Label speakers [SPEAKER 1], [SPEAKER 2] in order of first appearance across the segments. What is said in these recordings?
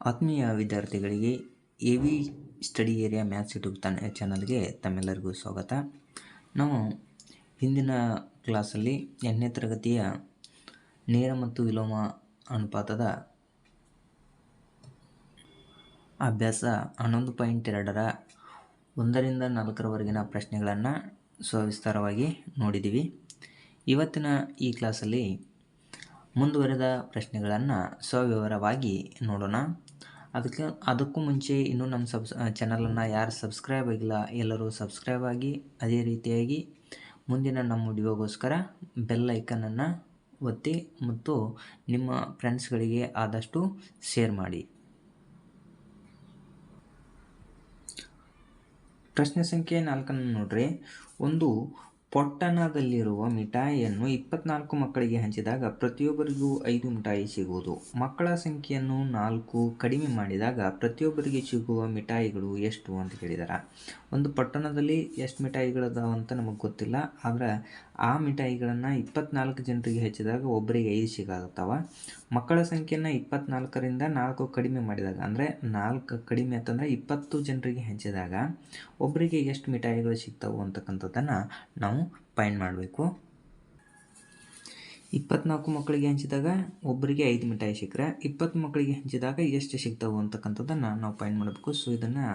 [SPEAKER 1] ಆತ್ಮೀಯ ವಿದ್ಯಾರ್ಥಿಗಳಿಗೆ A V study area maths YouTube ತನ್ನ ಚಾನಲ್ಗೆ ತಮ್ಮೆಲ್ಲರಿಗೂ ಸ್ವಾಗತ. ನಾವು ಹಿಂದಿನ ಕ್ಲಾಸಲ್ಲಿ ಎಂಟನೇ ತರಗತಿಯ ನೇರ ಮತ್ತು ವಿಲೋಮ ಅನುಪಾತದ ಅಭ್ಯಾಸ ಹನ್ನೊಂದು ಪಾಯಿಂಟ್ ಎರಡರ ಒಂದರಿಂದ ನಾಲ್ಕರವರೆಗಿನ ಪ್ರಶ್ನೆಗಳನ್ನು ಸವಿಸ್ತಾರವಾಗಿ ನೋಡಿದ್ದೀವಿ. ಇವತ್ತಿನ ಈ ಕ್ಲಾಸಲ್ಲಿ ಮುಂದುವರೆದ ಪ್ರಶ್ನೆಗಳನ್ನು ಸವಿವರವಾಗಿ ನೋಡೋಣ. ಅದಕ್ಕೆ ಅದಕ್ಕೂ ಮುಂಚೆ ಇನ್ನೂ ನಮ್ಮ ಸಬ್ಸ್ ಚಾನಲನ್ನು ಯಾರು ಸಬ್ಸ್ಕ್ರೈಬ್ ಆಗಿಲ್ಲ, ಎಲ್ಲರೂ ಸಬ್ಸ್ಕ್ರೈಬ್ ಆಗಿ, ಅದೇ ರೀತಿಯಾಗಿ ಮುಂದಿನ ನಮ್ಮ ವಿಡಿಯೋಗೋಸ್ಕರ ಬೆಲ್ ಐಕನನ್ನು ಒತ್ತಿ ಮತ್ತು ನಿಮ್ಮ ಫ್ರೆಂಡ್ಸ್ಗಳಿಗೆ ಆದಷ್ಟು ಶೇರ್ ಮಾಡಿ. ಪ್ರಶ್ನೆ ಸಂಖ್ಯೆ ನಾಲ್ಕನ್ನು ನೋಡ್ರಿ. ಒಂದು ಪೊಟ್ಟಣದಲ್ಲಿರುವ ಮಿಠಾಯಿಯನ್ನು ಇಪ್ಪತ್ನಾಲ್ಕು ಮಕ್ಕಳಿಗೆ ಹಂಚಿದಾಗ ಪ್ರತಿಯೊಬ್ಬರಿಗೂ ಐದು ಮಿಠಾಯಿ ಸಿಗುವುದು. ಮಕ್ಕಳ ಸಂಖ್ಯೆಯನ್ನು ನಾಲ್ಕು ಕಡಿಮೆ ಮಾಡಿದಾಗ ಪ್ರತಿಯೊಬ್ಬರಿಗೆ ಸಿಗುವ ಮಿಠಾಯಿಗಳು ಎಷ್ಟು ಅಂತ ಕೇಳಿದಾರೆ. ಒಂದು ಪಟ್ಟಣದಲ್ಲಿ ಎಷ್ಟು ಮಿಠಾಯಿಗಳದಾವ ಅಂತ ನಮಗೆ ಗೊತ್ತಿಲ್ಲ, ಆದರೆ ಆ ಮಿಠಾಯಿಗಳನ್ನು ಇಪ್ಪತ್ನಾಲ್ಕು ಜನರಿಗೆ ಹಚ್ಚಿದಾಗ ಒಬ್ಬರಿಗೆ ಐದು ಸಿಗಾಗತ್ತವ ಮಕ್ಕಳ ಸಂಖ್ಯೆಯನ್ನು ಇಪ್ಪತ್ನಾಲ್ಕರಿಂದ ನಾಲ್ಕು ಕಡಿಮೆ ಮಾಡಿದಾಗ, ಅಂದರೆ ನಾಲ್ಕು ಕಡಿಮೆ ಅಂತಂದರೆ ಇಪ್ಪತ್ತು ಜನರಿಗೆ ಹಂಚಿದಾಗ ಒಬ್ಬರಿಗೆ ಎಷ್ಟು ಮಿಠಾಯಿಗಳು ಸಿಗ್ತಾವೆ ಅಂತಕ್ಕಂಥದ್ದನ್ನು ನಾವು ಫೈಂಡ್ ಮಾಡಬೇಕು. ಇಪ್ಪತ್ನಾಲ್ಕು ಮಕ್ಕಳಿಗೆ ಹಂಚಿದಾಗ ಒಬ್ಬರಿಗೆ ಐದು ಮಿಠಾಯಿ ಸಿಕ್ಕರೆ, ಇಪ್ಪತ್ತು ಮಕ್ಕಳಿಗೆ ಹಂಚಿದಾಗ ಎಷ್ಟು ಸಿಗ್ತಾವೆ ಅಂತಕ್ಕಂಥದ್ದನ್ನು ನಾವು ಫೈಂಡ್ ಮಾಡಬೇಕು. ಸೊ ಇದನ್ನು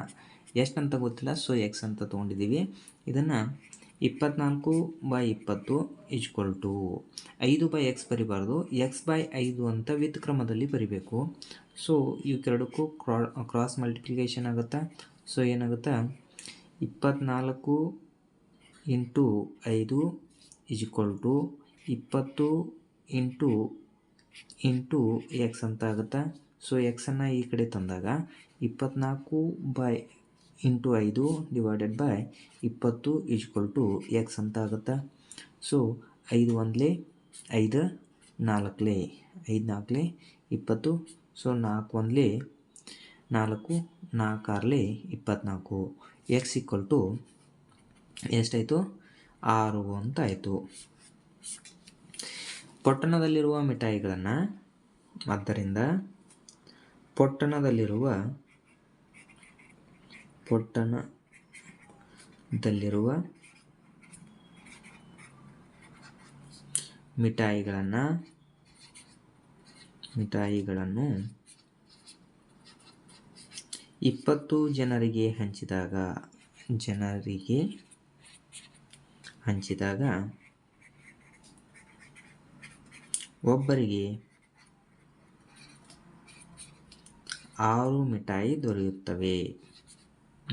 [SPEAKER 1] ಎಷ್ಟು ಅಂತ ಗೊತ್ತಿಲ್ಲ ಸೊ ಎಕ್ಸ್ ಅಂತ ತೊಗೊಂಡಿದ್ದೀವಿ. ಇದನ್ನು ಇಪ್ಪತ್ನಾಲ್ಕು ಬೈ ಇಪ್ಪತ್ತು ಇಜ್ಕೊಲ್ ಟು ಐದು ಬೈ ಎಕ್ಸ್ ಬರಿಬಾರ್ದು. ಎಕ್ಸ್ ಬೈ ಐದು ಅಂತ ವಿತ್ ಕ್ರಮದಲ್ಲಿ ಬರಿಬೇಕು. ಸೊ ಇವಕ್ಕೆರಡಕ್ಕೂ ಕ್ರಾ ಕ್ರಾಸ್ ಮಲ್ಟಿಪ್ಲಿಕೇಶನ್ ಆಗುತ್ತೆ? ಸೊ ಏನಾಗುತ್ತೆ? ಇಪ್ಪತ್ನಾಲ್ಕು ಇಂಟು ಐದು ಇಜ್ಕೊಲ್ ಟು ಇಪ್ಪತ್ತು ಇಂಟು ಇಂಟು ಎಕ್ಸ್ ಅಂತ ಆಗುತ್ತೆ? ಸೊ ಎಕ್ಸನ್ನು ಈ ಕಡೆ ತಂದಾಗ ಇಪ್ಪತ್ನಾಲ್ಕು ಬೈ ಇಂಟು ಐದು ಡಿವೈಡೆಡ್ ಬೈ ಇಪ್ಪತ್ತು ಈಜ್ಕೊಲ್ ಟು ಎಕ್ಸ್ ಅಂತ ಆಗುತ್ತೆ? ಸೊ ಐದು ಒಂದಲೇ, ಐದು ನಾಲ್ಕಲೇ ಐದು ನಾಲ್ಕಲೇ, ಇಪ್ಪತ್ತು ಸೊ ನಾಲ್ಕು ಒಂದಲೇ, ನಾಲ್ಕು ನಾಲ್ಕು ಆರಲೇ ಇಪ್ಪತ್ನಾಲ್ಕು ಎಕ್ಸ್ ಈಕ್ವಲ್ ಟು ಎಷ್ಟಾಯಿತು? ಆರು ಅಂತ ಆಯಿತು ಪೊಟ್ಟಣದಲ್ಲಿರುವ ಮಿಠಾಯಿಗಳನ್ನು, ಆದ್ದರಿಂದ ಪೊಟ್ಟಣದಲ್ಲಿರುವ ಪೊಟ್ಟಣದಲ್ಲಿರುವ ಮಿಠಾಯಿಗಳನ್ನು ಮಿಠಾಯಿಗಳನ್ನು ಇಪ್ಪತ್ತು ಜನರಿಗೆ ಹಂಚಿದಾಗ ಜನರಿಗೆ ಹಂಚಿದಾಗ ಒಬ್ಬರಿಗೆ ಆರು ಮಿಠಾಯಿ ದೊರೆಯುತ್ತವೆ.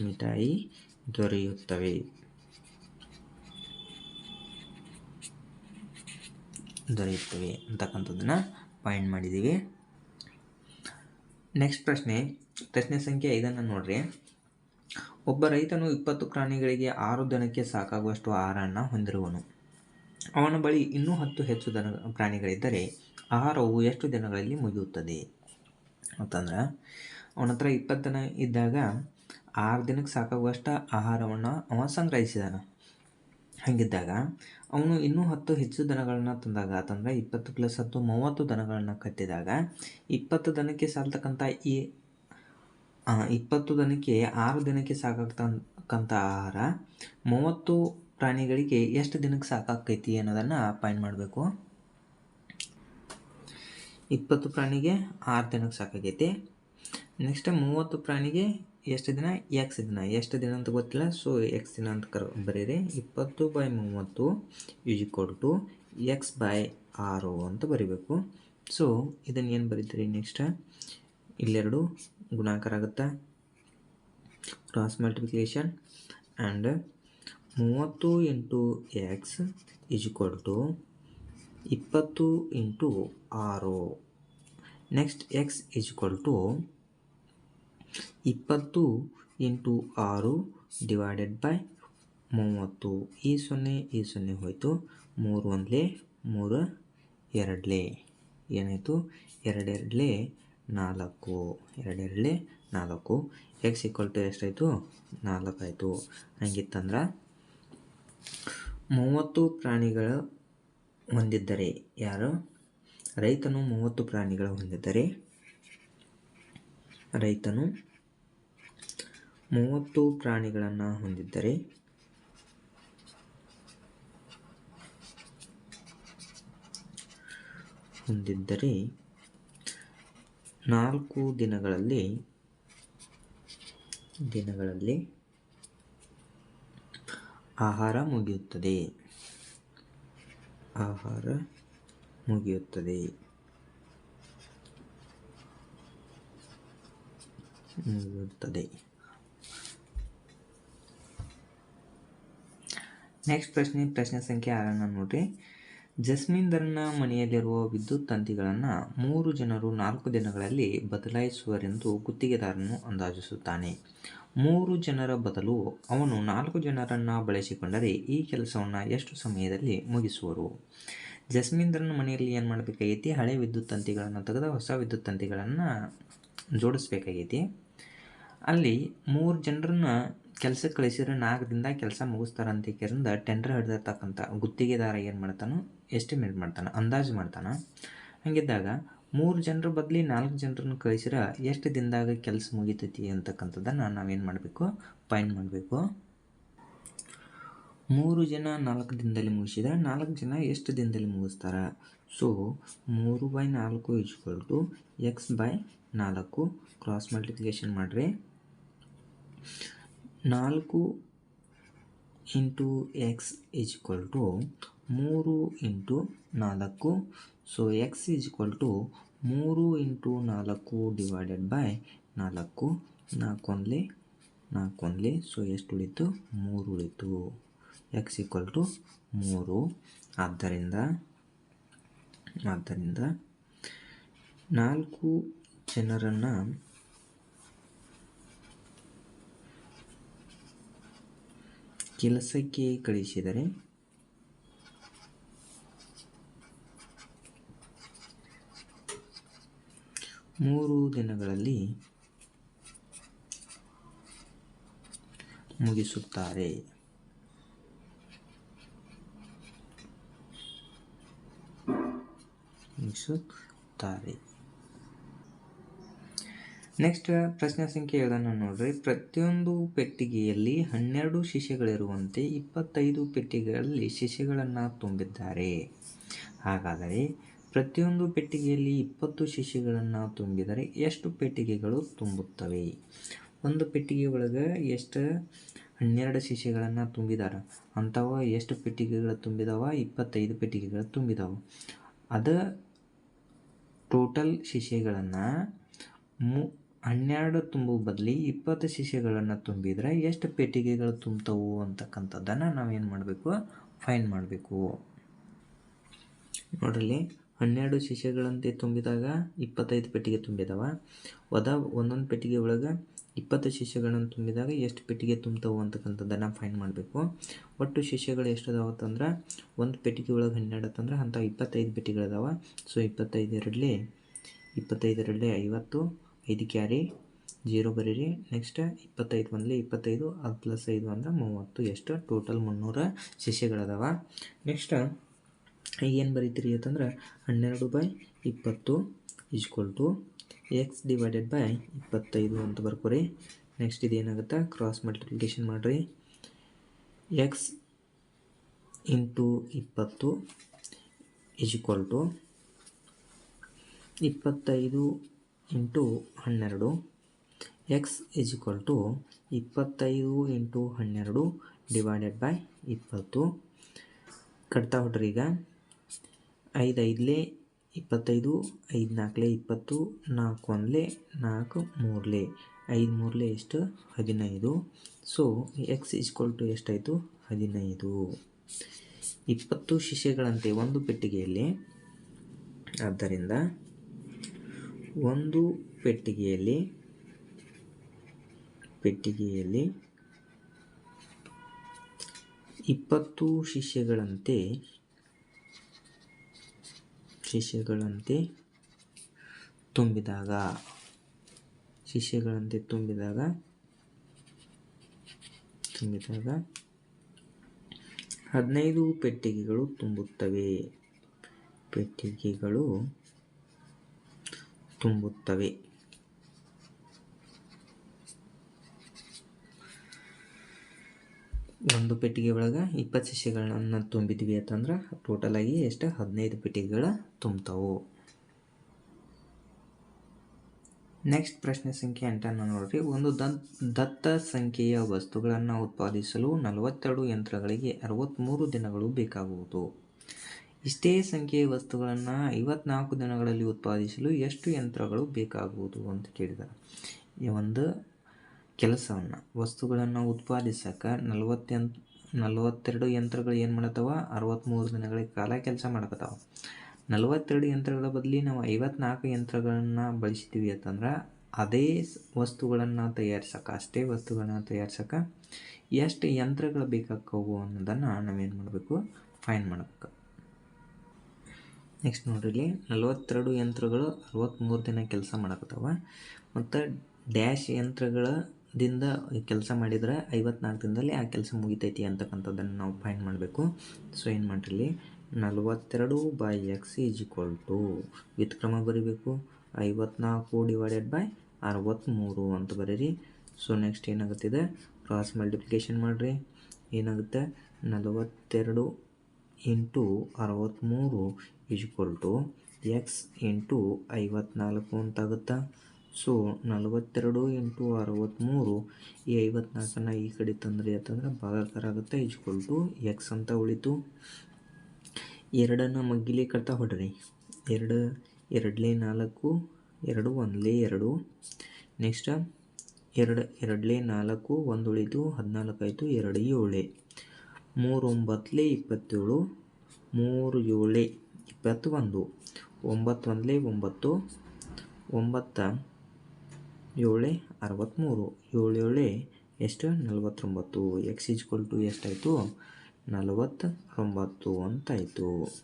[SPEAKER 1] ಮಿಠಾಯಿ ದೊರೆಯುತ್ತವೆ. ದೊರೆಯುತ್ತವೆ ಅಂತಕ್ಕಂಥದ್ದನ್ನು ಪಾಯಿಂಟ್ ಮಾಡಿದ್ದೀವಿ. ನೆಕ್ಸ್ಟ್ ಪ್ರಶ್ನೆ ಪ್ರಶ್ನೆ ಸಂಖ್ಯೆ ಐದನ್ನು ನೋಡ್ರಿ. ಒಬ್ಬ ರೈತನು ಇಪ್ಪತ್ತು ಪ್ರಾಣಿಗಳಿಗೆ ಆರು ದಿನಕ್ಕೆ ಸಾಕಾಗುವಷ್ಟು ಆಹಾರವನ್ನು ಹೊಂದಿರುವನು. ಅವನ ಬಳಿ ಇನ್ನೂ ಹತ್ತು ಹೆಚ್ಚು ದನ, ಪ್ರಾಣಿಗಳಿದ್ದರೆ ಆಹಾರವು ಎಷ್ಟು ದಿನಗಳಲ್ಲಿ ಮುಗಿಯುತ್ತದೆ? ಅಂತಂದ್ರೆ, ಅವನ ಹತ್ರ ಇಪ್ಪತ್ತು ದಿನ ಇದ್ದಾಗ ಆರು ದಿನಕ್ಕೆ ಸಾಕಾಗುವಷ್ಟು ಆಹಾರವನ್ನು ಅವ ಸಂಗ್ರಹಿಸಿದಾನ. ಹಾಗಿದ್ದಾಗ ಅವನು ಇನ್ನೂ ಹತ್ತು ಹೆಚ್ಚು ದನಗಳನ್ನು ತಂದಾಗ ಅಂತಂದರೆ ಇಪ್ಪತ್ತು ಪ್ಲಸ್ ಹತ್ತು ಮೂವತ್ತು ದನಗಳನ್ನು ಕಟ್ಟಿದಾಗ ಇಪ್ಪತ್ತು ದನಕ್ಕೆ ಸಾಲ್ತಕ್ಕಂಥ ಈ ಇಪ್ಪತ್ತು ದನಕ್ಕೆ ಆರು ದಿನಕ್ಕೆ ಸಾಕಾಗ್ತಕ್ಕಂಥ ಆಹಾರ ಮೂವತ್ತು ಪ್ರಾಣಿಗಳಿಗೆ ಎಷ್ಟು ದಿನಕ್ಕೆ ಸಾಕಾಕೈತಿ ಅನ್ನೋದನ್ನು ಪಾಯಿಂಟ್ ಮಾಡಬೇಕು. ಇಪ್ಪತ್ತು ಪ್ರಾಣಿಗೆ ಆರು ದಿನಕ್ಕೆ ಸಾಕಾಗೈತಿ. ನೆಕ್ಸ್ಟ್ ಮೂವತ್ತು ಪ್ರಾಣಿಗೆ ಎಷ್ಟು ದಿನ? ಎಕ್ಸ್ ದಿನ. ಎಷ್ಟು ದಿನ ಅಂತ ಗೊತ್ತಿಲ್ಲ. ಸೊ ಎಕ್ಸ್ ದಿನ ಅಂತ ಕರ್, ಬರೀರಿ. ಇಪ್ಪತ್ತು ಬೈ ಮೂವತ್ತು ಯುಜಿ ಟು ಎಕ್ಸ್ ಬೈ ಆರು ಅಂತ ಬರಿಬೇಕು. ಸೊ ಇದನ್ನು ಏನು ಬರೀತೀರಿ ನೆಕ್ಸ್ಟ್ ಇಲ್ಲೆರಡು ಗುಣಾಕಾರ ಆಗುತ್ತೆ? ಕ್ರಾಸ್ ಮಲ್ಟಿಪ್ಲಿಕೇಶನ್ ಆ್ಯಂಡ್ ಮೂವತ್ತು ಇಂಟು ಎಕ್ಸ್ ಈಜ್ಕೊಲ್ ಟು ಇಪ್ಪತ್ತು ಇಂಟು ಆರು. ನೆಕ್ಸ್ಟ್ ಎಕ್ಸ್ ಈಜ್ಕೊಲ್ ಟು ಇಪ್ಪತ್ತು ಇಂಟು ಆರು ಡಿವೈಡೆಡ್ ಬೈ ಮೂವತ್ತು. ಈ ಸೊನ್ನೆ ಈ ಸೊನ್ನೆ ಹೋಯಿತು. ಮೂರು ಒಂದಲೇ, ಮೂರು ಎರಡಲೇ. ಏನಾಯಿತು? ಎರಡೆರಡಲೇ ನಾಲ್ಕು. ಎರಡೆರಡಲೇ ನಾಲ್ಕು. ಎಕ್ಸ್ ಈಕ್ವಲ್ ಟು ಎಷ್ಟಾಯಿತು? ನಾಲ್ಕು ಆಯಿತು. ಹಂಗಿತ್ತಂದ್ರೆ ಮೂವತ್ತು ಪ್ರಾಣಿಗಳು ಹೊಂದಿದ್ದರೆ ಯಾರು? ರೈತನು ಮೂವತ್ತು ಪ್ರಾಣಿಗಳು ಹೊಂದಿದ್ದರೆ ರೈತನು ಮೂವತ್ತು ಪ್ರಾಣಿಗಳನ್ನು ಹೊಂದಿದ್ದರೆ ಹೊಂದಿದ್ದರೆ ನಾಲ್ಕು ದಿನಗಳಲ್ಲಿ ದಿನಗಳಲ್ಲಿ ಆಹಾರ ಮುಗಿಯುತ್ತದೆ. ಆಹಾರ ಮುಗಿಯುತ್ತದೆ. ಮುಗಿಯುತ್ತದೆ ನೆಕ್ಸ್ಟ್ ಪ್ರಶ್ನೆ ಪ್ರಶ್ನೆ ಸಂಖ್ಯೆ ಆರನ್ನು ನೋಡ್ರಿ ಜಸ್ಮಿಂದರ್ನ ಮನೆಯಲ್ಲಿರುವ ವಿದ್ಯುತ್ ತಂತಿಗಳನ್ನು ಮೂರು ಜನರು ನಾಲ್ಕು ದಿನಗಳಲ್ಲಿ ಬದಲಾಯಿಸುವರೆಂದು ಗುತ್ತಿಗೆದಾರನು ಅಂದಾಜಿಸುತ್ತಾನೆ. ಮೂರು ಜನರ ಬದಲು ಅವನು ನಾಲ್ಕು ಜನರನ್ನು ಬಳಸಿಕೊಂಡರೆ ಈ ಕೆಲಸವನ್ನು ಎಷ್ಟು ಸಮಯದಲ್ಲಿ ಮುಗಿಸುವರು? ಜಸ್ಮಿಂದರ್ನ ಮನೆಯಲ್ಲಿ ಏನು ಮಾಡಬೇಕಾಗೈತಿ? ಹಳೆ ವಿದ್ಯುತ್ ತಂತಿಗಳನ್ನು ತೆಗೆದು ಹೊಸ ವಿದ್ಯುತ್ ತಂತಿಗಳನ್ನು ಜೋಡಿಸ್ಬೇಕಾಗೈತಿ. ಅಲ್ಲಿ ಮೂರು ಜನರನ್ನ ಕೆಲಸಕ್ಕೆ ಕಳಿಸಿದ್ರೆ ನಾಲ್ಕು ದಿನದಾಗ ಕೆಲಸ ಮುಗಿಸ್ತಾರೆ ಅಂತ ಕೇರಿಂದ ಟೆಂಡರ್ ಹಿಡಿದಿರ್ತಕ್ಕಂಥ ಗುತ್ತಿಗೆದಾರ ಏನು ಮಾಡ್ತಾನೋ ಎಸ್ಟಿಮೇಟ್ ಮಾಡ್ತಾನೆ, ಅಂದಾಜು ಮಾಡ್ತಾನೆ. ಹಂಗಿದ್ದಾಗ ಮೂರು ಜನರ ಬದಲಿ ನಾಲ್ಕು ಜನರನ್ನು ಕಳಿಸಿದ್ರೆ ಎಷ್ಟು ದಿನದಾಗ ಕೆಲಸ ಮುಗಿತೈತಿ ಅಂತಕ್ಕಂಥದ್ದನ್ನು ನಾವೇನು ಮಾಡಬೇಕು ಫೈನ್ ಮಾಡಬೇಕು. ಮೂರು ಜನ ನಾಲ್ಕು ದಿನದಲ್ಲಿ ಮುಗಿಸಿದ ನಾಲ್ಕು ಜನ ಎಷ್ಟು ದಿನದಲ್ಲಿ ಮುಗಿಸ್ತಾರೆ? ಸೊ ಮೂರು ಬೈ ನಾಲ್ಕು ಇಜ್ವಲ್ ಎಕ್ಸ್ ಬೈ ನಾಲ್ಕು. ಕ್ರಾಸ್ ಮಲ್ಟಿಪ್ಲಿಕೇಶನ್ ಮಾಡಿರಿ. ನಾಲ್ಕು ಇಂಟು ಎಕ್ಸ್ ಈಸ್ ಟು ಮೂರು ಇಂಟು ನಾಲ್ಕು. ಸೊ, ಎಕ್ಸ್ ಈಸ್ ಟು ಮೂರು ಇಂಟು ನಾಲ್ಕು ಡಿವೈಡೆಡ್ ಬೈ ನಾಲ್ಕು. ನಾಲ್ಕೊಂದಲೇ ನಾಲ್ಕೊಂದ್ಲಿ ಸೊ, ಎಷ್ಟು ಉಳಿತು? ಮೂರು ಉಳಿತು. ಎಕ್ಸ್ ಈಕ್ವಲ್ ಟು ಮೂರು. ಆದ್ದರಿಂದ ಆದ್ದರಿಂದ ನಾಲ್ಕು ಜನರನ್ನು ಕೆಲಸಕ್ಕೆ ಕಳಿಸಿದರೆ? ಮೂರು ದಿನಗಳಲ್ಲಿ ಮುಗಿಸುತ್ತಾರೆ. ಮುಗಿಸುತ್ತಾರೆ. ನೆಕ್ಸ್ಟ್ ಪ್ರಶ್ನೆ ಸಂಖ್ಯೆ ಏಳನ್ನು ನೋಡ್ರಿ. ಪ್ರತಿಯೊಂದು ಪೆಟ್ಟಿಗೆಯಲ್ಲಿ ಹನ್ನೆರಡು ಶಿಷ್ಯಗಳಿರುವಂತೆ ಇಪ್ಪತ್ತೈದು ಪೆಟ್ಟಿಗೆಗಳಲ್ಲಿ ಶಿಷ್ಯಗಳನ್ನು ತುಂಬಿದ್ದಾರೆ. ಹಾಗಾದರೆ ಪ್ರತಿಯೊಂದು ಪೆಟ್ಟಿಗೆಯಲ್ಲಿ ಇಪ್ಪತ್ತು ಶಿಷ್ಯಗಳನ್ನು ತುಂಬಿದರೆ ಎಷ್ಟು ಪೆಟ್ಟಿಗೆಗಳು ತುಂಬುತ್ತವೆ? ಒಂದು ಪೆಟ್ಟಿಗೆ ಒಳಗೆ ಎಷ್ಟು ಹನ್ನೆರಡು ಶಿಷ್ಯಗಳನ್ನು ತುಂಬಿದಾರ? ಅಂಥವ ಎಷ್ಟು ಪೆಟ್ಟಿಗೆಗಳು ತುಂಬಿದಾವ? ಇಪ್ಪತ್ತೈದು ಪೆಟ್ಟಿಗೆಗಳು ತುಂಬಿದಾವ. ಅದ ಟೋಟಲ್ ಶಿಷ್ಯಗಳನ್ನು ಮು ಹನ್ನೆರಡು ತುಂಬು ಬದಲಿ ಇಪ್ಪತ್ತು ಶಿಷ್ಯಗಳನ್ನು ತುಂಬಿದರೆ ಎಷ್ಟು ಪೆಟ್ಟಿಗೆಗಳು ತುಂಬ್ತವು ಅಂತಕ್ಕಂಥದ್ದನ್ನು ನಾವೇನು ಮಾಡಬೇಕು? ಫೈನ್ ಮಾಡಬೇಕು. ನೋಡ್ರಲ್ಲಿ ಹನ್ನೆರಡು ಶಿಷ್ಯಗಳಂತೆ ತುಂಬಿದಾಗ ಇಪ್ಪತ್ತೈದು ಪೆಟ್ಟಿಗೆ ತುಂಬಿದಾವ. ಒದ ಒಂದೊಂದು ಪೆಟ್ಟಿಗೆ ಒಳಗೆ ಇಪ್ಪತ್ತು ಶಿಷ್ಯಗಳನ್ನು ತುಂಬಿದಾಗ ಎಷ್ಟು ಪೆಟ್ಟಿಗೆ ತುಂಬ್ತವು ಅಂತಕ್ಕಂಥದ್ದನ್ನು ಫೈನ್ ಮಾಡಬೇಕು. ಒಟ್ಟು ಶಿಷ್ಯಗಳು ಎಷ್ಟು ಅದಾವ ಅಂತಂದ್ರೆ ಒಂದು ಪೆಟ್ಟಿಗೆ ಒಳಗೆ ಹನ್ನೆರಡು ಅಂತಂದ್ರೆ ಅಂಥ ಇಪ್ಪತ್ತೈದು ಪೆಟ್ಟಿಗೆಗಳದಾವ ಸೊ ಇಪ್ಪತ್ತೈದರಲ್ಲಿ ಇಪ್ಪತ್ತೈದರಲ್ಲಿ ಐವತ್ತು ಐದು ಕ್ಯಾರಿ ಜೀರೋ ಬರೀರಿ. ನೆಕ್ಸ್ಟ್ ಇಪ್ಪತ್ತೈದು ಬಂದಲಿ. ಇಪ್ಪತ್ತೈದು, ಅದು ಪ್ಲಸ್ ಐದು ಅಂದ್ರೆ ಮೂವತ್ತು. ಎಷ್ಟು? ಟೋಟಲ್ ಮುನ್ನೂರ ಶಿಷ್ಯಗಳದಾವ ನೆಕ್ಸ್ಟ್ ಏನು ಬರೀತೀರಿ ಅಂತಂದ್ರೆ ಹನ್ನೆರಡು ಬೈ ಇಪ್ಪತ್ತು equal to x divided by ಇಪ್ಪತ್ತೈದು ಅಂತ ಬರ್ಕೊರಿ. ನೆಕ್ಸ್ಟ್ ಇದೇನಾಗುತ್ತೆ? ಕ್ರಾಸ್ ಮಲ್ಟಿಪ್ಲಿಕೇಶನ್ ಮಾಡಿರಿ. ಎಕ್ಸ್ ಇಂಟು ಇಪ್ಪತ್ತು ಈಜ್ಕೊಲ್ ಟು ಇಪ್ಪತ್ತೈದು ಇಂಟು ಹನ್ನೆರಡು. ಎಕ್ಸ್ ಈಜ್ ಈಕ್ವಲ್ ಟು ಇಪ್ಪತ್ತೈದು ಇಂಟು ಹನ್ನೆರಡು ಡಿವೈಡೆಡ್ ಬೈ ಇಪ್ಪತ್ತು. ಕಟ್ತಾ ಹೊಡ್ರಿ ಈಗ. ಐದು ಐದಲೇ ಇಪ್ಪತ್ತೈದು, ಐದು ನಾಲ್ಕಲೇ ಇಪ್ಪತ್ತು, ನಾಲ್ಕು ಒಂದಲೇ ನಾಲ್ಕು ಮೂರಲೇ. ಐದು ಮೂರಲೇ ಎಷ್ಟು? ಹದಿನೈದು. ಸೊ ಎಕ್ಸ್ ಇಸ್ಕೊಲ್ ಟು ಎಷ್ಟಾಯಿತು? ಹದಿನೈದು. ಇಪ್ಪತ್ತು ಶಿಶೆಗಳಂತೆ ಒಂದು ಪೆಟ್ಟಿಗೆಯಲ್ಲಿ. ಆದ್ದರಿಂದ ಒಂದು ಪೆಟ್ಟಿಗೆಯಲ್ಲಿ ಪೆಟ್ಟಿಗೆಯಲ್ಲಿ ಇಪ್ಪತ್ತು ಶಿಷ್ಯಗಳಂತೆ ಶಿಷ್ಯಗಳಂತೆ ತುಂಬಿದಾಗ ಶಿಷ್ಯಗಳಂತೆ ತುಂಬಿದಾಗ ತುಂಬಿದಾಗ ಹದಿನೈದು ಪೆಟ್ಟಿಗೆಗಳು ತುಂಬುತ್ತವೆ. ಪೆಟ್ಟಿಗೆಗಳು ತುಂಬುತ್ತವೆ ಒಂದು ಪೆಟ್ಟಿಗೆ ಒಳಗೆ ಇಪ್ಪತ್ತು ಸಸಿಗಳನ್ನು ತುಂಬಿದ್ವಿ ಅಂತಂದ್ರೆ ಟೋಟಲಾಗಿ ಎಷ್ಟು? ಹದಿನೈದು ಪೆಟ್ಟಿಗೆಗಳ ತುಂಬ್ತಾವು. ನೆಕ್ಸ್ಟ್ ಪ್ರಶ್ನೆ ಸಂಖ್ಯೆ ಎಂಟನ್ನು ನೋಡ್ರಿ. ಒಂದು ದತ್ತ ಸಂಖ್ಯೆಯ ವಸ್ತುಗಳನ್ನು ಉತ್ಪಾದಿಸಲು ನಲವತ್ತೆರಡು ಯಂತ್ರಗಳಿಗೆ ಅರವತ್ತ್ಮೂರು ದಿನಗಳು ಬೇಕಾಗುವುದು. ಇಷ್ಟೇ ಸಂಖ್ಯೆಯ ವಸ್ತುಗಳನ್ನು ಐವತ್ನಾಲ್ಕು ದಿನಗಳಲ್ಲಿ ಉತ್ಪಾದಿಸಲು ಎಷ್ಟು ಯಂತ್ರಗಳು ಬೇಕಾಗುವುದು ಅಂತ ಕೇಳಿದ್ದಾರೆ ಈ ಒಂದು ಕೆಲಸವನ್ನು, ವಸ್ತುಗಳನ್ನು ಉತ್ಪಾದಿಸಕ್ಕೆ ನಲವತ್ತೆಂಟು ನಲವತ್ತೆರಡು ಯಂತ್ರಗಳು ಏನು ಮಾಡತ್ತವ? ಅರವತ್ತ್ಮೂರು ದಿನಗಳ ಕಾಲ ಕೆಲಸ ಮಾಡಕತ್ತಾವ. ನಲವತ್ತೆರಡು ಯಂತ್ರಗಳ ಬದಲಿ ನಾವು ಐವತ್ನಾಲ್ಕು ಯಂತ್ರಗಳನ್ನು ಬಳಸಿದ್ದೀವಿ ಅಂತಂದ್ರೆ ಅದೇ ವಸ್ತುಗಳನ್ನು ತಯಾರಿಸೋಕೆ, ಅಷ್ಟೇ ವಸ್ತುಗಳನ್ನ ತಯಾರಿಸೋಕೆ ಎಷ್ಟು ಯಂತ್ರಗಳು ಬೇಕಾಗವು ಅನ್ನೋದನ್ನು ನಾವೇನು ಮಾಡಬೇಕು? ಫೈನ್ ಮಾಡಬೇಕು. ನೆಕ್ಸ್ಟ್ ನೋಡ್ರಿ ಇಲ್ಲಿ ನಲವತ್ತೆರಡು ಯಂತ್ರಗಳು ಅರವತ್ತ್ಮೂರು ದಿನ ಕೆಲಸ ಮಾಡಕತ್ತಾವ. ಮತ್ತು ಡ್ಯಾಶ್ ಯಂತ್ರಗಳದಿಂದ ಕೆಲಸ ಮಾಡಿದ್ರೆ ಐವತ್ನಾಲ್ಕು ದಿನದಲ್ಲಿ ಆ ಕೆಲಸ ಮುಗಿತೈತಿ ಅಂತಕ್ಕಂಥದ್ದನ್ನು ನಾವು ಫೈಂಡ್ ಮಾಡಬೇಕು. ಸೊ ಏನು ಮಾಡ್ರಿ ಇಲ್ಲಿ ನಲವತ್ತೆರಡು by x is equal to with ಕ್ರಮ ಬರೀಬೇಕು. ಐವತ್ನಾಲ್ಕು ಡಿವೈಡೆಡ್ ಬೈ ಅರವತ್ತ್ಮೂರು ಅಂತ ಬರೀರಿ. ಸೊ ನೆಕ್ಸ್ಟ್ ಏನಾಗುತ್ತಿದೆ ಕ್ರಾಸ್ ಮಲ್ಟಿಪ್ಲಿಕೇಶನ್ ಮಾಡಿರಿ. ಏನಾಗುತ್ತೆ, ನಲವತ್ತೆರಡು ಇಂಟು ಅರವತ್ತ್ಮೂರು ಈಜ್ವಲ್ ಟು ಎಕ್ಸ್ ಇಂಟು ಐವತ್ನಾಲ್ಕು ಅಂತಾಗುತ್ತಾ? ಸೊ ನಲವತ್ತೆರಡು ಇಂಟು ಅರವತ್ತ್ಮೂರು ಈ ಐವತ್ನಾಲ್ಕನ್ನು ಈ ಕಡೆ ತಂದರೆ ಅಂತಂದ್ರೆ ಭಾಗಾಕಾರ ಆಗುತ್ತೆ ಈಜ್ವಲ್ ಟು ಎಕ್ಸ್ ಅಂತ ಉಳಿತು. ಎರಡನ್ನು ಮಗ್ಗಿಲಿ ಕಟ್ತಾ ಹೊಡ್ರಿ. ಎರಡು, ಎರಡಲೇ ನಾಲ್ಕು, ಎರಡು ಒಂದಲೇ ಎರಡು. ನೆಕ್ಸ್ಟ್ ಎರಡು, ಎರಡಲೇ ನಾಲ್ಕು, ಒಂದು ಉಳಿತು, ಹದಿನಾಲ್ಕು ಆಯಿತು, ಎರಡು ಏಳೆ. ಮೂರು ಒಂಬತ್ತಲೇ ಇಪ್ಪತ್ತೇಳು, ಮೂರು ಏಳೆ. ಇಪ್ಪತ್ತೊಂದು ಒಂಬತ್ತು ಒಂದಲೇ ಒಂಬತ್ತು, ಒಂಬತ್ತ ಏಳೆ ಅರವತ್ತ್ಮೂರು ಏಳು ಏಳೆ ಎಷ್ಟು ನಲವತ್ತೊಂಬತ್ತು ಎಕ್ಸ್ ಈಜ್ವಲ್ ಟು ಎಷ್ಟಾಯಿತು? ನಲವತ್ತೊಂಬತ್ತು ಅಂತಾಯಿತು.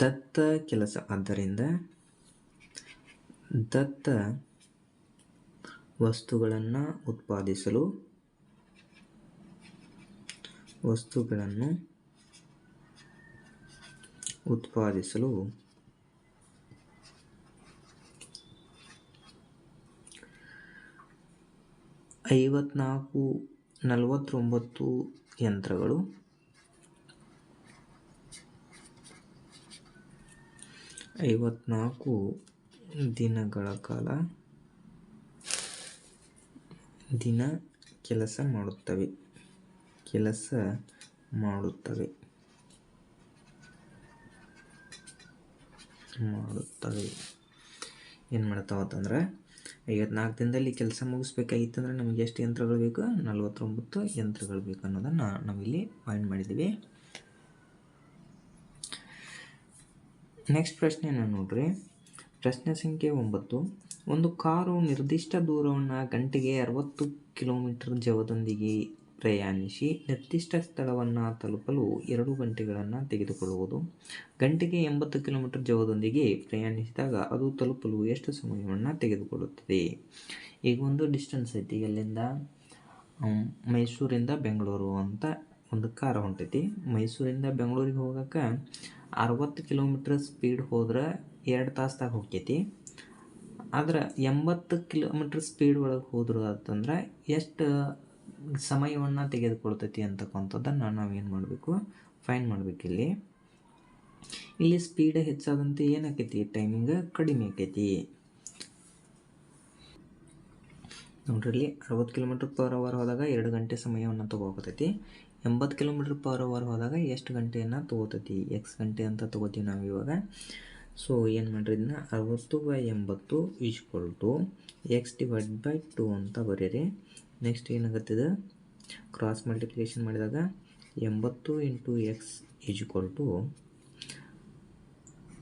[SPEAKER 1] ದತ್ತ ಕೆಲಸ ಆದ್ದರಿಂದ ದತ್ತ ವಸ್ತುಗಳನ್ನು ಉತ್ಪಾದಿಸಲು, ವಸ್ತುಗಳನ್ನು ಉತ್ಪಾದಿಸಲು ಐವತ್ನಾಲ್ಕು ನಲವತ್ತೊಂಬತ್ತು ಯಂತ್ರಗಳು ಐವತ್ನಾಲ್ಕು ದಿನಗಳ ಕಾಲ ದಿನ ಕೆಲಸ ಮಾಡುತ್ತವೆ. ಕೆಲಸ ಮಾಡುತ್ತವೆ. ಮಾಡುತ್ತವೆ. ಏನು ಮಾಡ್ತಾವೆ ಅಂತಂದರೆ ಐವತ್ನಾಲ್ಕು ದಿನದಲ್ಲಿ ಕೆಲಸ ಮುಗಿಸ್ಬೇಕಾಗಿತ್ತಂದ್ರೆ ನಮಗೆ ಎಷ್ಟು ಯಂತ್ರಗಳು ಬೇಕು? ನಲವತ್ತೊಂಬತ್ತು ಯಂತ್ರಗಳು ಬೇಕು ಅನ್ನೋದನ್ನು ನಾವಿಲ್ಲಿ ಪಾಯಿಂಟ್ ಮಾಡಿದ್ದೀವಿ. ನೆಕ್ಸ್ಟ್ ಪ್ರಶ್ನೆನ ನೋಡ್ರಿ. ಪ್ರಶ್ನೆ ಸಂಖ್ಯೆ ಒಂಬತ್ತು. ಒಂದು ಕಾರು ನಿರ್ದಿಷ್ಟ ದೂರವನ್ನು ಗಂಟೆಗೆ ಅರವತ್ತು ಕಿಲೋಮೀಟರ್ ಜವದೊಂದಿಗೆ ಪ್ರಯಾಣಿಸಿ ನಿರ್ದಿಷ್ಟ ಸ್ಥಳವನ್ನು ತಲುಪಲು ಎರಡು ಗಂಟೆಗಳನ್ನು ತೆಗೆದುಕೊಳ್ಳುವುದು. ಗಂಟೆಗೆ ಎಂಬತ್ತು ಕಿಲೋಮೀಟರ್ ಜವದೊಂದಿಗೆ ಪ್ರಯಾಣಿಸಿದಾಗ ಅದು ತಲುಪಲು ಎಷ್ಟು ಸಮಯವನ್ನು ತೆಗೆದುಕೊಳ್ಳುತ್ತದೆ? ಈಗ ಒಂದು ಡಿಸ್ಟೆನ್ಸ್ ಐತಿ. ಅಲ್ಲಿಂದ ಮೈಸೂರಿಂದ ಬೆಂಗಳೂರು ಅಂತ ಒಂದು ಕಾರ್ ಹೊಂಟೈತಿ. ಮೈಸೂರಿಂದ ಬೆಂಗಳೂರಿಗೆ ಹೋಗೋಕೆ ಅರವತ್ತು ಕಿಲೋಮೀಟ್ರ್ ಸ್ಪೀಡ್ ಹೋದ್ರೆ ಎರಡು ತಾಸ್ದಾಗ ಹೋಗ್ತೈತಿ. ಆದ್ರೆ ಎಂಬತ್ತು ಕಿಲೋಮೀಟ್ರ್ ಸ್ಪೀಡ್ ಒಳಗೆ ಹೋದ್ರು ಅಂತಂದ್ರೆ ಎಷ್ಟು ಸಮಯವನ್ನು ತೆಗೆದುಕೊಳ್ತೈತಿ ಅಂತಕ್ಕಂಥದ್ದನ್ನು ನಾವೇನು ಮಾಡಬೇಕು? ಫೈನ್ ಮಾಡಬೇಕು ಇಲ್ಲಿ. ಇಲ್ಲಿ ಸ್ಪೀಡ್ ಹೆಚ್ಚಾದಂತೆ ಏನಾಕೈತಿ? ಟೈಮಿಂಗ್ ಕಡಿಮೆ ಆಕೈತಿ. ನೋಡ್ರಿ ಇಲ್ಲಿ ಅರವತ್ತು ಕಿಲೋಮೀಟ್ರ್ ಪರ್ ಅವರ್ ಹೋದಾಗ ಎರಡು ಗಂಟೆ ಸಮಯವನ್ನು ತೊಗೋಕತೈತಿ ಎಂಬತ್ತು ಕಿಲೋಮೀಟ್ರ್ ಪರ್ ಅವರ್ ಹೋದಾಗ ಎಷ್ಟು ಗಂಟೆಯನ್ನು ತೊಗೋತೈತಿ? ಎಕ್ಸ್ ಗಂಟೆ ಅಂತ ತೊಗೋತೀವಿ ನಾವು ಇವಾಗ. ಸೊ ಏನು ಮಾಡಿರಿ ಇದನ್ನ? ಅರವತ್ತು ಬೈ ಎಂಬತ್ತು equal to x divide by two ಅಂತ ಬರೀರಿ. ನೆಕ್ಸ್ಟ್ ಏನಾಗುತ್ತಿದೆ ಕ್ರಾಸ್ ಮಲ್ಟಿಪ್ಲಿಕೇಶನ್ ಮಾಡಿದಾಗ ಎಂಬತ್ತು ಇಂಟು ಎಕ್ಸ್ ಈಜ್ವಲ್ ಟು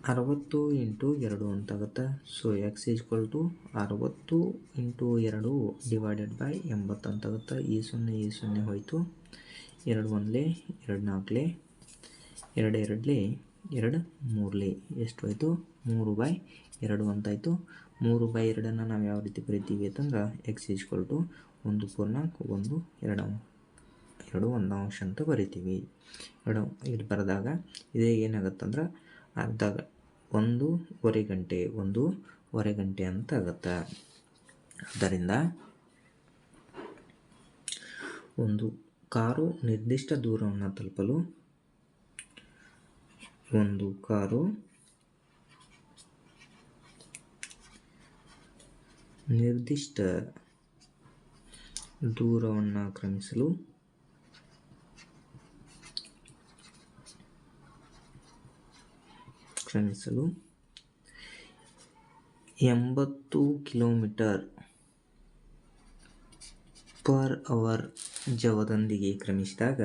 [SPEAKER 1] ಅರವತ್ತು ಇಂಟು ಎರಡು ಅಂತಾಗುತ್ತೆ. ಸೊ ಎಕ್ಸ್ ಈಜ್ವಲ್ ಟು ಅರವತ್ತು ಇಂಟು ಎರಡು ಡಿವೈಡೆಡ್ ಬೈ ಎಂಬತ್ತು ಅಂತಾಗುತ್ತೆ. ಈ ಸೊನ್ನೆ ಈ ಸೊನ್ನೆ ಹೋಯಿತು. ಎರಡು ಒಂದಲೇ, ಎರಡು ನಾಲ್ಕಲೇ, ಎರಡು ಎರಡಲೇ ಎರಡು, ಮೂರ್ಲಿ. ಎಷ್ಟು ಆಯಿತು? ಮೂರು ಬೈ ಎರಡು ಅಂತಾಯಿತು. ಮೂರು ಬೈ ಎರಡನ್ನು ನಾವು ಯಾವ ರೀತಿ ಬರಿತೀವಿ ಅಂತಂದ್ರೆ ಎಕ್ಸ್ ಈಜ್ವಲ್ ಟು ಒಂದು ಪೂರ್ಣಾಂಕು ಒಂದು ಎರಡು ಎರಡು ಒಂದು ಅಂಶ ಅಂತ ಬರಿತೀವಿ. ಎರಡು ಇಲ್ಲಿ ಬರೆದಾಗ ಇದೇ ಏನಾಗತ್ತಂದ್ರೆ ಅರ್ಧ ಒಂದೂವರೆ ಗಂಟೆ ಒಂದೂವರೆ ಗಂಟೆ ಅಂತ ಆಗುತ್ತೆ. ಆದ್ದರಿಂದ ಒಂದು ಕಾರು ನಿರ್ದಿಷ್ಟ ದೂರವನ್ನು ತಲುಪಲು ಒಂದು ಕಾರು. ನಿರ್ದಿಷ್ಟ ದೂರವನ್ನು ಕ್ರಮಿಸಲು ಕ್ರಮಿಸಲು ಎಂಬತ್ತು ಕಿಲೋಮೀಟರ್ ಪರ್ ಅವರ್ ಜವದೊಂದಿಗೆ ಕ್ರಮಿಸಿದಾಗ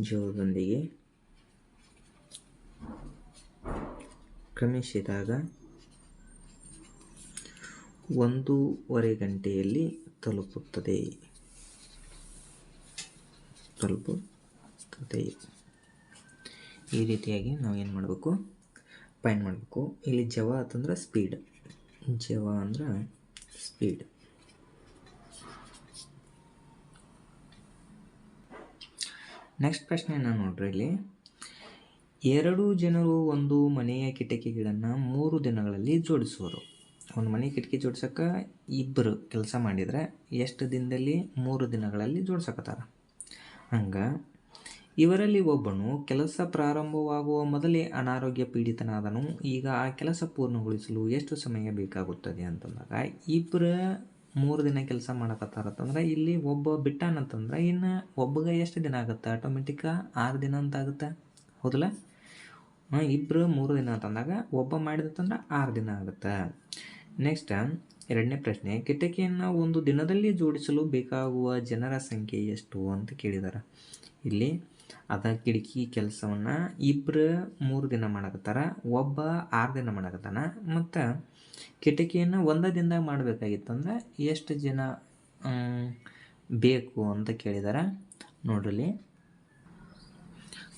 [SPEAKER 1] ಜವದೊಂದಿಗೆ ಕ್ರಮಿಸಿದಾಗ ಒಂದೂವರೆ ಗಂಟೆಯಲ್ಲಿ ತಲುಪುತ್ತದೆ. ತಲುಪುತ್ತದೆ. ಈ ರೀತಿಯಾಗಿ ನಾವು ಏನು ಮಾಡಬೇಕು? ಫೈಂಡ್ ಮಾಡಬೇಕು. ಇಲ್ಲಿ ಜವ ಅಂತಂದ್ರೆ ಸ್ಪೀಡ್. ಜವ ಅಂದ್ರೆ ಸ್ಪೀಡ್. ನೆಕ್ಸ್ಟ್ ಪ್ರಶ್ನೆ ನಾನು ನೋಡ್ರಿ ಇಲ್ಲಿ. ಎರಡು ಜನರು ಒಂದು ಮನೆಯ ಕಿಟಕಿಗಳನ್ನು ಮೂರು ದಿನಗಳಲ್ಲಿ ಜೋಡಿಸುವರು. ಒಂದು ಮನೆ ಕಿಟಕಿ ಜೋಡ್ಸಕ್ಕೆ ಇಬ್ಬರು ಕೆಲಸ ಮಾಡಿದರೆ ಎಷ್ಟು ದಿನದಲ್ಲಿ? ಮೂರು ದಿನಗಳಲ್ಲಿ ಜೋಡ್ಸಕತ್ತಾರ. ಹಂಗೆ ಇವರಲ್ಲಿ ಒಬ್ಬನು ಕೆಲಸ ಪ್ರಾರಂಭವಾಗುವ ಮೊದಲೇ ಅನಾರೋಗ್ಯ ಪೀಡಿತನಾದನು. ಈಗ ಆ ಕೆಲಸ ಪೂರ್ಣಗೊಳಿಸಲು ಎಷ್ಟು ಸಮಯ ಬೇಕಾಗುತ್ತದೆ ಅಂತಂದಾಗ ಇಬ್ಬರು ಮೂರು ದಿನ ಕೆಲಸ ಮಾಡಕತ್ತಾರತ್ತಂದ್ರೆ ಇಲ್ಲಿ ಒಬ್ಬ ಬಿಟ್ಟಾನಂತಂದ್ರೆ ಇನ್ನು ಒಬ್ಬಗೆ ಎಷ್ಟು ದಿನ ಆಗುತ್ತೆ? ಆಟೋಮೆಟಿಕ್ಕ ಆರು ದಿನ ಅಂತ ಆಗುತ್ತೆ? ಹೌದಲ್ಲ? ಇಬ್ಬರು ಮೂರು ದಿನ ಅಂತಂದಾಗ ಒಬ್ಬ ಮಾಡಿದಂತಂದ್ರೆ ಆರು ದಿನ ಆಗುತ್ತೆ. ನೆಕ್ಸ್ಟ್ ಎರಡನೇ ಪ್ರಶ್ನೆ, ಕಿಟಕಿಯನ್ನು ಒಂದು ದಿನದಲ್ಲಿ ಜೋಡಿಸಲು ಬೇಕಾಗುವ ಜನರ ಸಂಖ್ಯೆ ಎಷ್ಟು ಅಂತ ಕೇಳಿದಾರೆ. ಇಲ್ಲಿ, ಅದ ಕಿಟಕಿ ಕೆಲಸವನ್ನು ಇಬ್ಬರು ಮೂರು ದಿನ ಮಾಡಕತ್ತಾರ, ಒಬ್ಬ ಆರು ದಿನ ಮಾಡಕತ್ತಾನ, ಮತ್ತು ಕಿಟಕಿಯನ್ನು ಒಂದೇ ದಿನದಾಗ ಮಾಡಬೇಕಾಗಿತ್ತಂದ್ರೆ ಎಷ್ಟು ಜನ ಬೇಕು ಅಂತ ಕೇಳಿದಾರೆ. ನೋಡ್ರಿ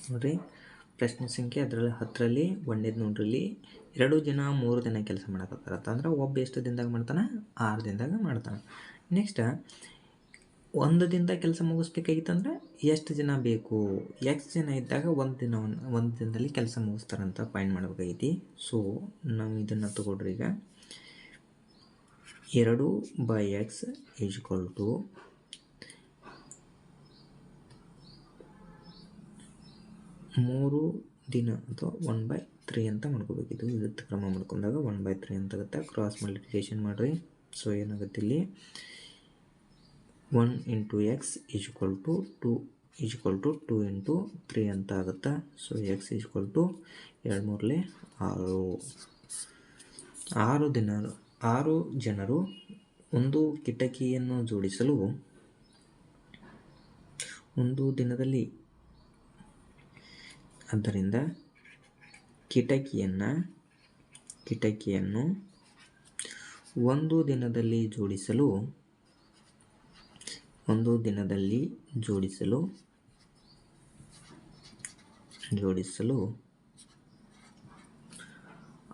[SPEAKER 1] ನೋಡ್ರಿ ಪ್ರಶ್ನೆ ಸಂಖ್ಯೆ ಅದರಲ್ಲಿ ಹತ್ತರಲ್ಲಿ, ಒಂದೇದು ನೋಡ್ರಿ ಎರಡು ಜನ ಮೂರು ದಿನ ಕೆಲಸ ಮಾಡಕತ್ತಾರ. ಅಂದ್ರೆ ಒಬ್ಬ ಎಷ್ಟು ದಿನದಾಗ ಮಾಡ್ತಾನೆ? ಆರು ದಿನದಾಗ ಮಾಡ್ತಾನೆ. ನೆಕ್ಸ್ಟ್ ಒಂದು ದಿನದಾಗ ಕೆಲಸ ಮುಗಿಸ್ಬೇಕಾಗಿತ್ತಂದ್ರೆ ಎಷ್ಟು ಜನ ಬೇಕು? ಎಕ್ಸ್ ಜನ ಇದ್ದಾಗ ಒಂದು ದಿನ, ಒಂದು ದಿನದಲ್ಲಿ ಕೆಲಸ ಮುಗಿಸ್ತಾರಂತ ಫೈಂಡ್ ಮಾಡಬೇಕಾಗೈತಿ. ಸೊ ನಾವು ಇದನ್ನು ತಗೊಳ್ರಿ ಈಗ. ಎರಡು ಬೈ ಎಕ್ಸ್ ಈಜ್ವಲ್ ಟು ಮೂರು ದಿನ ಅಥವಾ ಒನ್ ಬೈ ತ್ರೀ ಅಂತ ಮಾಡ್ಕೋಬೇಕಿತ್ತು. ವಿದ್ಯುತ್ ಕ್ರಮ ಮಾಡ್ಕೊಂಡಾಗ ಒನ್ ಬೈ ತ್ರೀ ಅಂತ ಆಗುತ್ತೆ. ಕ್ರಾಸ್ ಮಲ್ಟಿಪ್ಲಿಕೇಶನ್ ಮಾಡಿರಿ. ಸೊ ಏನಾಗುತ್ತೆ ಇಲ್ಲಿ? One into x equal to two equal to two into three ಅಂತ ಆಗುತ್ತೆ. ಸೊ ಎಕ್ಸ್ ಈಜ್ವಲ್ ಟು ಎರಡು ಮೂರಲೆ ಆರು. ಆರು ದಿನ, ಆರು ಜನರು ಒಂದು ಕಿಟಕಿಯನ್ನು ಜೋಡಿಸಲು ಒಂದು ದಿನದಲ್ಲಿ ಆದ್ದರಿಂದ ಕಿಟಕಿಯನ್ನು ಕಿಟಕಿಯನ್ನು ಒಂದು ದಿನದಲ್ಲಿ ಜೋಡಿಸಲು, ಒಂದು ದಿನದಲ್ಲಿ ಜೋಡಿಸಲು ಜೋಡಿಸಲು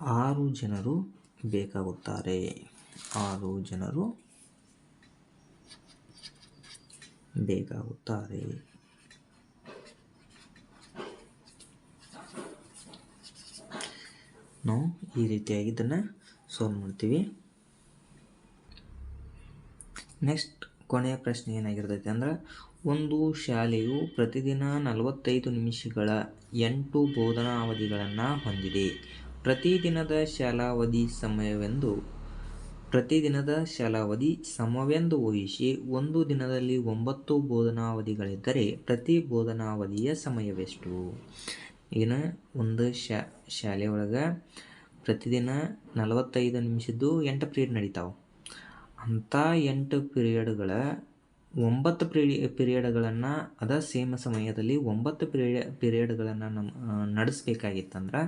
[SPEAKER 1] ಆರು ಜನರು ಬೇಕಾಗುತ್ತಾರೆ. ಆರು ಜನರು ಬೇಕಾಗುತ್ತಾರೆ. ನಾವು ಈ ರೀತಿಯಾಗಿ ಇದನ್ನು ಸಾಲ್ವ್ ಮಾಡ್ತೀವಿ. ನೆಕ್ಸ್ಟ್ ಕೊನೆಯ ಪ್ರಶ್ನೆ ಏನಾಗಿರ್ತೈತೆ ಅಂದ್ರೆ, ಒಂದು ಶಾಲೆಯು ಪ್ರತಿದಿನ ನಲವತ್ತೈದು ನಿಮಿಷಗಳ ಎಂಟು ಬೋಧನಾ ಅವಧಿಗಳನ್ನು ಹೊಂದಿದೆ. ಪ್ರತಿದಿನದ ಶಾಲಾವಧಿ ಸಮಯವೆಂದು, ಪ್ರತಿದಿನದ ಶಾಲಾವಧಿ ಸಮವೆಂದು ಊಹಿಸಿ, ಒಂದು ದಿನದಲ್ಲಿ ಒಂಬತ್ತು ಬೋಧನಾವಧಿಗಳಿದ್ದರೆ ಪ್ರತಿ ಬೋಧನಾವಧಿಯ ಸಮಯವೆಷ್ಟು? ಈಗಿನ ಒಂದು ಶಾಲೆ ಒಳಗೆ ಪ್ರತಿದಿನ ನಲವತ್ತೈದು ನಿಮಿಷದ್ದು ಎಂಟು ಪಿರಿಯಡ್ ನಡೀತಾವೆ. ಅಂಥ ಎಂಟು ಪಿರಿಯಡ್ಗಳ ಒಂಬತ್ತು ಪಿರಿ ಪಿರಿಯಡ್ಗಳನ್ನು ಅದ ಸೇಮ್ ಸಮಯದಲ್ಲಿ ಒಂಬತ್ತು ಪಿರಿಯ ಪಿರಿಯಡ್ಗಳನ್ನು ನಮ್ಮ ನಡೆಸ್ಬೇಕಾಗಿತ್ತಂದ್ರೆ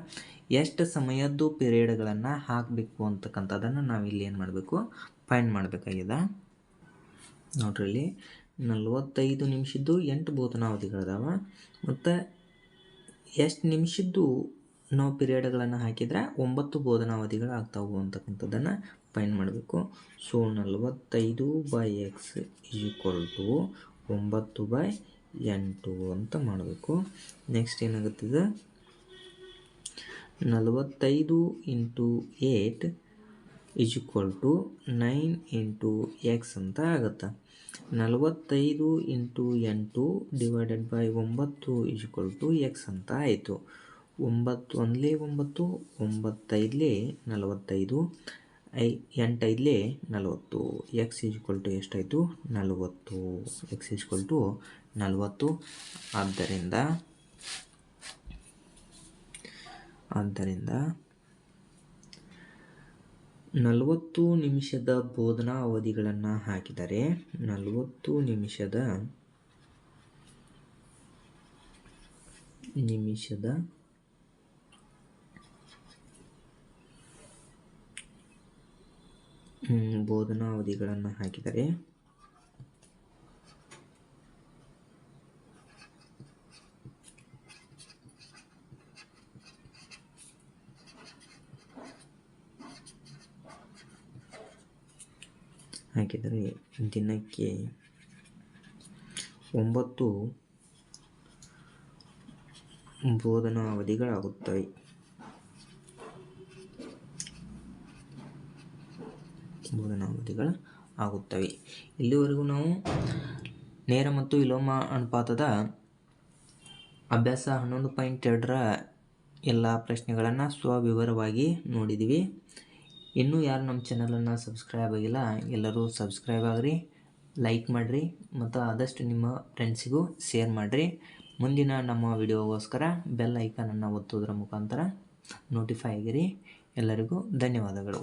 [SPEAKER 1] ಎಷ್ಟು ಸಮಯದ್ದು ಪಿರಿಯಡ್ಗಳನ್ನು ಹಾಕಬೇಕು ಅಂತಕ್ಕಂಥದ್ದನ್ನು ನಾವು ಇಲ್ಲಿ ಏನು ಮಾಡಬೇಕು ಫೈಂಡ್ ಮಾಡಬೇಕಾಗಿದೆ. ನೋಡ್ರಿ ಇಲ್ಲಿ ನಲವತ್ತೈದು ನಿಮಿಷದ್ದು ಎಂಟು ಬೋಧನಾವಧಿಗಳಿದಾವ. ಮತ್ತು ಎಷ್ಟು ನಿಮಿಷದ್ದು ನಾವು ಪಿರಿಯಡ್ಗಳನ್ನು ಹಾಕಿದರೆ ಒಂಬತ್ತು ಬೋಧನಾವಧಿಗಳು ಆಗ್ತಾವು ಅಂತಕ್ಕಂಥದ್ದನ್ನು ಫೈನ್ ಮಾಡಬೇಕು. ಸೊ, ನಲವತ್ತೈದು ಬೈ ಎಕ್ಸ್ ಈಕ್ವಲ್ ಟು ಒಂಬತ್ತು ಬೈ ಎಂಟು ಅಂತ ಮಾಡಬೇಕು. ನೆಕ್ಸ್ಟ್ ಏನಾಗುತ್ತದೆ ನಲವತ್ತೈದು into eight equal to nine into x ಅಂತ ಆಗುತ್ತೆ. ನಲವತ್ತೈದು ಇಂಟು ಎಂಟು ಡಿವೈಡೆಡ್ ಬೈ ಒಂಬತ್ತು ಈಕ್ವಲ್ ಟು ಎಕ್ಸ್ ಅಂತ ಆಯಿತು. ಒಂಬತ್ತು ಒಂದಲೇ ಒಂಬತ್ತು, ಒಂಬತ್ತೈದಲೇ ನಲವತ್ತೈದು, ಐ ಎಂಟೈದಲೇ ನಲವತ್ತು. ಎಕ್ಸ್ ಈಕ್ವಲ್ ಟು ಎಷ್ಟಾಯಿತು? ನಲವತ್ತು. ಎಕ್ಸ್ ಈಕ್ವಲ್ ಟು ನಲವತ್ತು. ಆದ್ದರಿಂದ ಆದ್ದರಿಂದ ನಲವತ್ತು ನಿಮಿಷದ ಬೋಧನಾ ಅವಧಿಗಳನ್ನು ಹಾಕಿದರೆ ನಲವತ್ತು ನಿಮಿಷದ ನಿಮಿಷದ ಬೋಧನಾ ಅವಧಿಗಳನ್ನು ಹಾಕಿದರೆ ಹಾಕಿದರೆ ದಿನಕ್ಕೆ ಒಂಬತ್ತು ಬೋಧನಾ ಅವಧಿಗಳಾಗುತ್ತವೆ ಬೋಧನಾ ಅವಧಿಗಳು ಆಗುತ್ತವೆ ಇಲ್ಲಿವರೆಗೂ ನಾವು ನೇರ ಮತ್ತು ವಿಲೋಮ ಅನುಪಾತದ ಅಭ್ಯಾಸ ಹನ್ನೊಂದು ಪಾಯಿಂಟ್ ಎರಡರ ಎಲ್ಲ ಪ್ರಶ್ನೆಗಳನ್ನು ಸ್ವವಿವರವಾಗಿ ನೋಡಿದ್ದೀವಿ ಇನ್ನೂ ಯಾರು ನಮ್ಮ ಚಾನಲನ್ನು ಸಬ್ಸ್ಕ್ರೈಬ್ ಆಗಿಲ್ಲ, ಎಲ್ಲರೂ ಸಬ್ಸ್ಕ್ರೈಬ್ ಆಗಿರಿ, ಲೈಕ್ ಮಾಡಿರಿ ಮತ್ತು ಆದಷ್ಟು ನಿಮ್ಮ ಫ್ರೆಂಡ್ಸಿಗೂ ಶೇರ್ ಮಾಡಿರಿ. ಮುಂದಿನ ನಮ್ಮ ವಿಡಿಯೋಗೋಸ್ಕರ ಬೆಲ್ ಐಕಾನನ್ನು ಒತ್ತೋದ್ರ ಮುಖಾಂತರ ನೋಟಿಫೈ ಆಗಿರಿ. ಎಲ್ಲರಿಗೂ ಧನ್ಯವಾದಗಳು.